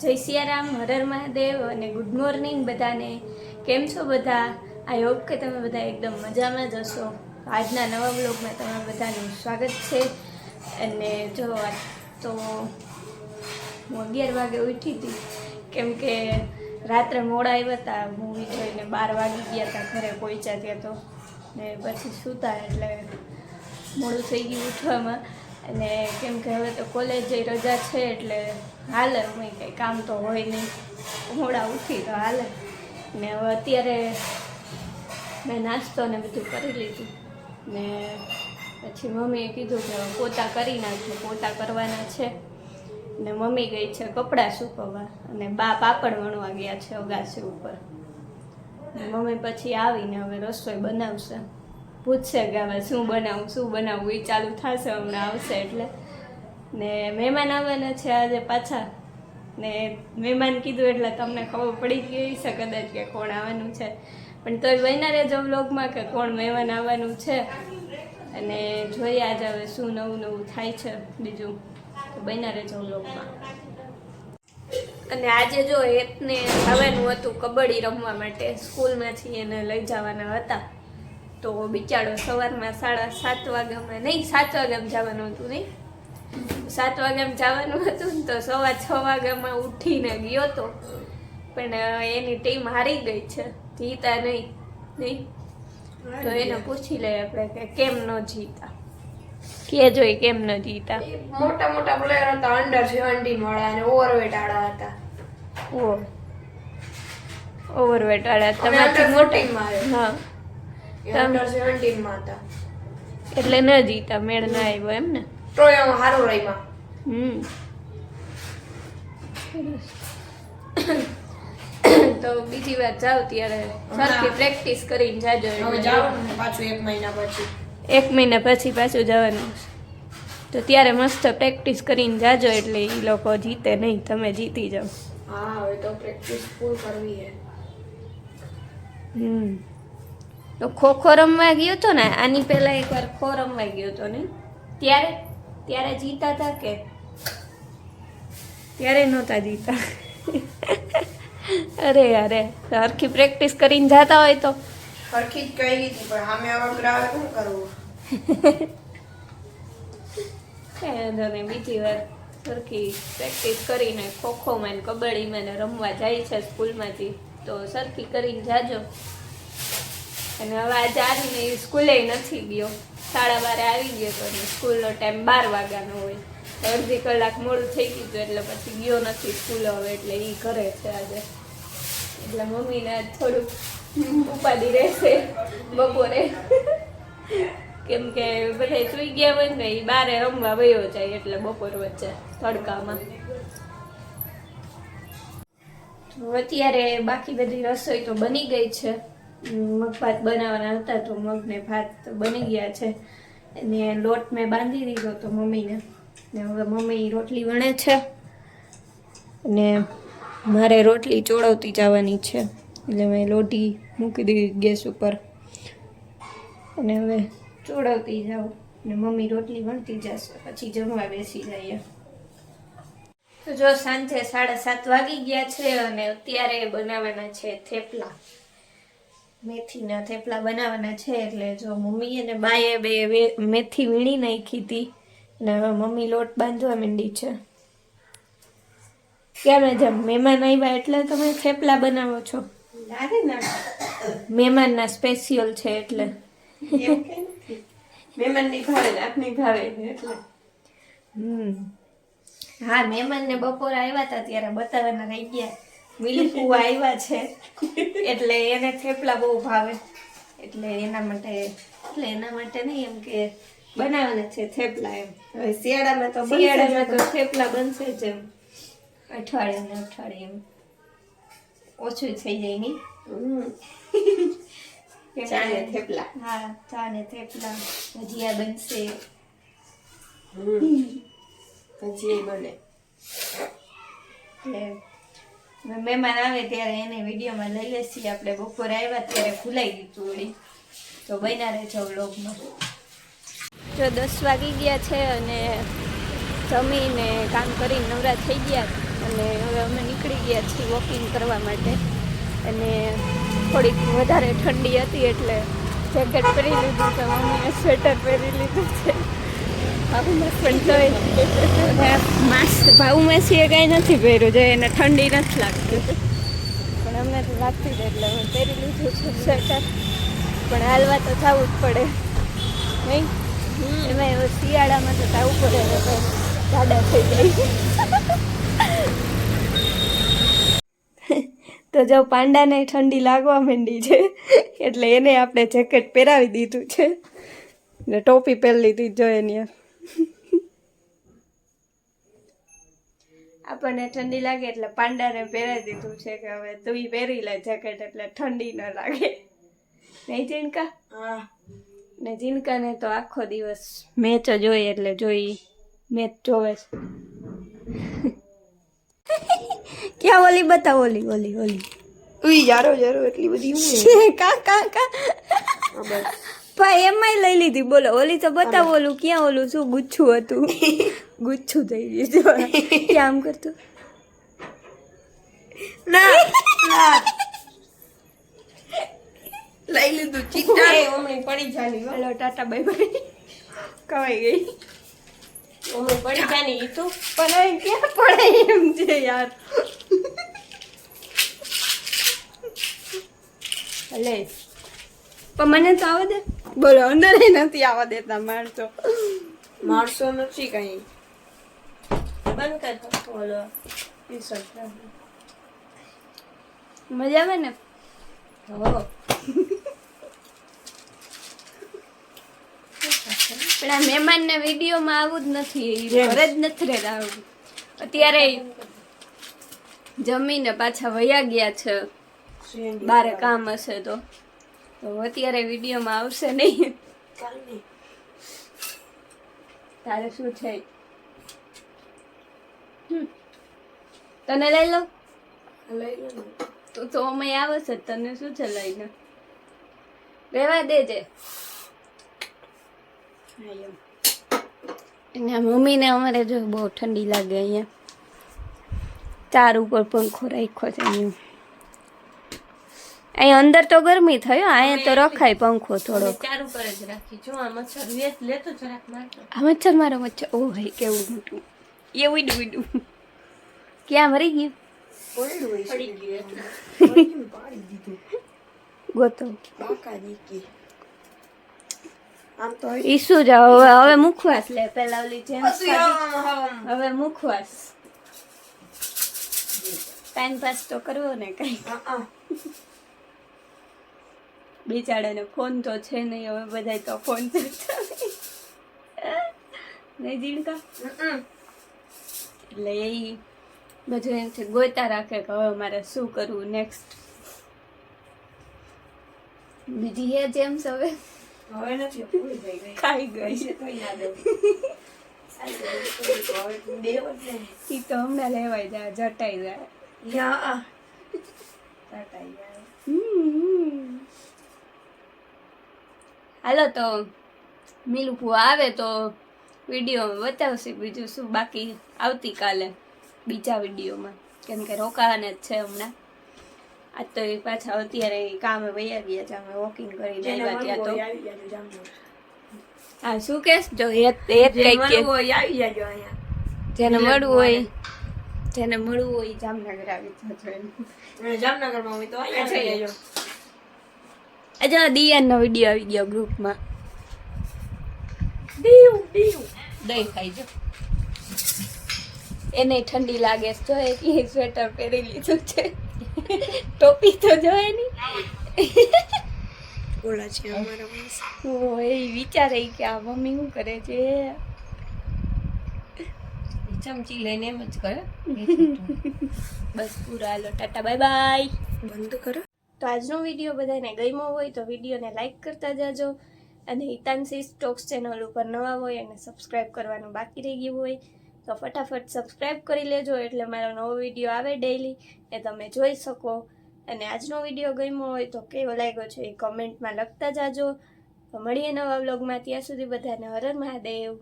જય સિયારામ, હરર મહાદેવ અને good morning બધાને. કેમ છો બધા? આઈ હોપ કે તમે બધા એકદમ મજામાં જ હશો. આજના નવા બ્લોગમાં તમારા બધાનું સ્વાગત છે. અને જો તો હું અગિયાર વાગે ઉઠી હતી. કેમ કે રાત્રે મોડા આવ્યા હતા મૂવી જોઈને બાર વાગી ગયા હતા ઘરે પહોંચ્યા ત્યાં તો. ને પછી સૂતા એટલે મોડું થઈ ગયું ઉઠવામાં. અને કેમ કે હવે તો કોલેજ રજા છે એટલે હાલે, હું કંઈ કામ તો હોય નહીં. મોડા ઉઠી તો હાલે. ને હવે અત્યારે મેં નાસ્તો ને બધું કરી લીધું. ને પછી મમ્મીએ કીધું કે પોતા કરી નાખજો, પોતા કરવાના છે. ને મમ્મી ગઈ છે કપડાં સૂકવવા અને બા પાપડ વણવા ગયા છે અગાસી ઉપર. મમ્મી પછી આવીને હવે રસોઈ બનાવશે. પૂછશે કે હવે શું બનાવું, શું બનાવવું એ ચાલુ થશે હમણાં આવશે એટલે. ને મહેમાન આવવાના છે આજે પાછા. ને મહેમાન કીધું એટલે તમને ખબર પડી ગઈ છે કદાચ કે કોણ આવવાનું છે. પણ તોય બન્યા રહેજો બ્લોગમાં કે કોણ મહેમાન આવવાનું છે. અને જોઈએ આજે હવે શું નવું નવું થાય છે બીજું. તો બન્યા રહેજો બ્લોગમાં અને આજે જો એકને આવવાનું હતું કબડ્ડી રમવા માટે. સ્કૂલમાંથી એને લઈ જવાના હતા. તો બિચારો સવારમાં સાડા સાત વાગ્યામાં નહીં સાત વાગ્યામાં જવાનું હતું નહીં. સાત વાગ્યામાં જવાનું હતું ને તો સવા છ વાગ્યામાં ઉઠીને ગયો તો. પણ એની ટીમ હારી ગઈ છે. જીતા નહીં નહીં. તો એને પૂછી લઈએ આપણે કે કેમ ન જીતા. કે જોઈ કેમ ન જીતા. મોટા મોટા પ્લેયર હતા અંડર સેવન્ટીન વાળા અને ઓવરવેટ વાળા હતા. ઓ ઓવરવેટ વાળા. અમે તમારાથી મારે મોટા 14 માં આવ્યા. હા. માં હતા એટલે ન જીતા મેળ ના આવ્યો એમ ને? તોય અમે હારું રહીમાં હમ. તો બીજી વાર જાવ ત્યારે. સરખી પ્રેક્ટિસ કરીને જાજો હવે જવાનું પાછું એક મહિના પછી. એક મહિના પછી પાછું જવાનું તો ત્યારે મસ્ત પ્રેક્ટિસ કરીને જાજો એટલે એ લોકો જીતે નહીં તમે જીતી જાઓ. હા હવે તો પ્રેક્ટિસ ફૂલ કરવી હે હમ. તો ખો ખો રમવા ગયો તો ને આની પહેલા એકવાર ખો રમવા ગયો તો ને. ત્યારે ત્યારે જીતા હતા કે? ત્યારે નહોતા જીતા. અરે અરે સરખી પ્રેક્ટિસ કરીને જાતા હોય તો. સરખી જ કહી હતી પણ સામે હવે શું કરવું? કઈ બીજી વાર સરખી પ્રેક્ટિસ કરીને ખોખોમાં ને કબડ્ડીમાં ને રમવા જાય છે સ્કૂલમાંથી તો સરખી કરીને જાજો. અને હવે આજે આવીને એ સ્કૂલે નથી ગયો. સાડા બારે આવી ગયો તો સ્કૂલનો ટાઈમ બાર વાગ્યાનો હોય. અડધી કલાક મોડું થઈ ગયું હતું એટલે પછી ગયો નથી સ્કૂલે હવે એટલે એ ઘરે છે આજે. એટલે મમ્મીને થોડુંક ઉપાડી રહેશે બપોરે. કેમ કે બધા સુઈ ગયા હોય ને એ બારે રમવા વયો જાય એટલે બપોર વચ્ચે તડકામાં. અત્યારે બાકી બધી રસોઈ તો બની ગઈ છે. મગ ભાત બનાવવાના હતા તો મગને ભાત બની ગયા છે. અને લોટ મેં બાંધી દીધો તો મમ્મીને. ને હવે મમ્મી રોટલી વણે છે. અને મારે રોટલી ચોળવતી જવાની છે. એટલે મેં લોટી મૂકી દીધી ગેસ ઉપર. અને હવે ચોળવતી જાઉં. ને મમ્મી રોટલી વણતી જશે, પછી જમવા બેસી જઈએ. તો જો સાંજે સાડા સાત વાગી ગયા છે અને અત્યારે બનાવવાના છે થેપલા. મેથીના થેપલા બનાવવાના છે એટલે જો મમ્મી અને બાએ બે મેથી વીણી નાખી હતી અને હવે મમ્મી લોટ બાંધવા માંડી છે. કેમ જેમ મહેમાન આવ્યા એટલે તમે થેપલા બનાવો છો? ના મહેમાનના સ્પેશિયલ છે એટલે. એવું કઈ નથી. મહેમાનની ભાવે આપની ભાવે એટલે. હમ. હા મહેમાનને બપોરે આવ્યા હતા ત્યારે બતાવવાના રહી ગયા. મિલકુ આવ્યા છે. એટલે એને થેપલા બહુ ભાવે. એટલે એના માટે એટલે એના માટે નહીં એમ કે બનાવવાના છે થેપલા એમ. હવે શિયાળામાં તો શિયાળામાં તો થેપલા બનશે જ એમ. અઠવાડિયે ને અઠવાડિયે એમ. ઓછું થઈ જાય નહીં? ચા ને થેપલા. હા ચા ને થેપલા. ભજીયા બનશે. ભજીયા પછી બને. એટલે મહેમાન આવે ત્યારે એને વિડીયોમાં લઈ લેશી. આપણે બપોરે આવ્યા ત્યારે ખુલાઈ દીધું વળી. તો બન્યા રહેજો વ્લોગમાં. જો દસ વાગી ગયા છે અને જમીને કામ કરીને નવરા થઈ ગયા. અને હવે અમે નીકળી ગયા છીએ વોકિંગ કરવા માટે. અને થોડીક વધારે ઠંડી હતી એટલે જેકેટ પહેરી લીધું છે. મમ્મીએ સ્વેટર પહેરી લીધું છે. ભાવમાં પણ તોય માસ્ક કાંઈ નથી પહેર્યું જે એને ઠંડી નથી લાગતી. પણ અમને તો લાગતી જ એટલે હું પહેરી લીધું છે સ્વેટર. પણ હાલવા તો થવું જ પડે. નહીં? એમાં એવું શિયાળામાં તો થવું પડે ને જાડા થઈ જાય. તો જો પાંડાને ઠંડી લાગવા માંડી છે એટલે એને આપણે જેકેટ પહેરાવી દીધું છે. ને ટોપી પહેરી લીધી જો એની આપણને ઠંડી લાગે એટલે પાંડાને પહેરાવી દીધું છે કે હવે તું પહેરી લે જેકેટ એટલે ઠંડી ન લાગે. નહીં જીનકા? હા. ને જીનકાને તો આખો દિવસ મેચ જ હોય એટલે જોઈ મેચ જોવે છે. ક્યાં ઓલી? બતાવ ઓલી ઓલી ઓલી. ઉઈ જારો જારો એટલી બધી કા કા કા? બસ. ભાઈ એમાંય લઈ લીધી. બોલો ઓલી તો બતાવો ઓલું ક્યાં ઓલું શું ગુચ્છું હતું? ગુચ્છું થઈ ગયું ક્યાં આમ કરતું? ના ના. લઈ લીધું ચિત્તા ઓમણી પડી Jani. Hello ta ta bye bye. કવાઈ ગઈ. ઓમણી પડી જાની ઈ તો. પણ ક્યાં પડે એમ છે યાર. લે પણ મને તો આવવા દે બોલો અંદર નથી આવવા દેતા માણસો. મારસો નથી કઈ. બંધ કર બોલો. મજા આવે ને? હો. પણ આ મહેમાનના વિડીયોમાં આવું જ નથી. ઘરે જ નથી રહેતા આવું. અત્યારે જમીને પાછા વયા ગયા છે. બારે કામ હશે તો. તો અત્યારે વિડીયોમાં આવશે નહીં. તારે શું છે. તને લઈ લો. લઈ લો તું તો અમે આવે છે. તને શું છે લઈને? રહેવા દેજે. એના મમ્મીને અમારે જો બહુ ઠંડી લાગે અહીંયા. ચાર ઉપર પંખો રાખ્યો છે અહીંયા અહીંયા અંદર તો ગરમી થયો અહીંયા તો રખાય પંખો થોડો ચારું પર જ રાખી. જો આ મચ્છર લેત લેતો જરાક મારતો. આ મચ્છર મારો મચ્છર. ઓ ભાઈ કેવું મોટું. એવું ઉડું ઉડું ક્યાં મરી ગયું? ઓયડું હોય પડી ગયું. પડી ગયું, પાડી દીધું. ગોતો. બાકા દીકી. આમ તો ઈસુ જાવ હવે હવે મુખવાસ લે પેલા ઓલી જેમ હવે મુખવાસ. ટાઈમ પાસ તો કરવો ને કઈ. બિચારાને ફોન તો છે નહીં હવે બધાય તો ફોન છે નહીં. જીણકા? એટલે એ બધું છે ગોતા રાખે કે હવે મારે શું કરવું નેક્સ્ટ બીજી હે જેમ્સ હવે? હવે નથી ખાઈ ગઈ. પૈસે તો યાદ ઈ તો હમણાં લેવાય જાય જટાઈ જાય. જટાઈ ટાટા યાર હમ. હાલો તો મિલુપુ આવે તો વીડિયો બતાવશે બીજું શું બાકી આવતીકાલે બીજા વિડીયોમાં. કેમ કે રોકાવાને જ છે હમણાં. આજ તો એ પાછા અત્યારે કામે વયા ગયા છે અમે વોકિંગ કરીને જાય આવ્યા ત્યાં તો. હા શું કેસ જો એ એક કઈ કે હોય આવી જાજો અહીંયા. જેને મળવું હોય જેને મળવું હોય જામનગર આવી જજો જામનગરમાં હોય તો અહીંયા જઈ જાજો આજે દિયાનનો વીડિયો આવી ગયો ગ્રુપમાં દીવ દીવ. દહીં ખાઈ જો એને ઠંડી લાગે જો એ સ્વેટર પહેરી લીધું છે. ટોપી તો જોયે નહીં ઓલા છે અમારા માણસ ઓ એ વિચારે કે આ મમ્મી શું કરે છે? ચમચી લઈને એમ જ કરે. બસ પૂરા હાલો ટાટા બાય બાય બંધ કરો. તો આજનો વીડિયો બધાને ગમ્યો હોય તો વિડીયોને લાઇક કરતા જાજો અને હિતાંશી સ્ટોક્સ ચેનલ ઉપર નવા હોય અને સબસ્ક્રાઈબ કરવાનું બાકી રહી ગયું હોય તો ફટાફટ સબસ્ક્રાઈબ કરી લેજો એટલે મારો નવો વીડિયો આવે ડેઈલી એ તમે જોઈ શકો. અને આજનો વીડિયો ગમ્યો હોય તો કેવો લાગ્યો છે એ કમેન્ટમાં લખતા જાજો. તો મળીએ નવા વ્લોગમાં ત્યાં સુધી બધાને હરર હર મહાદેવ.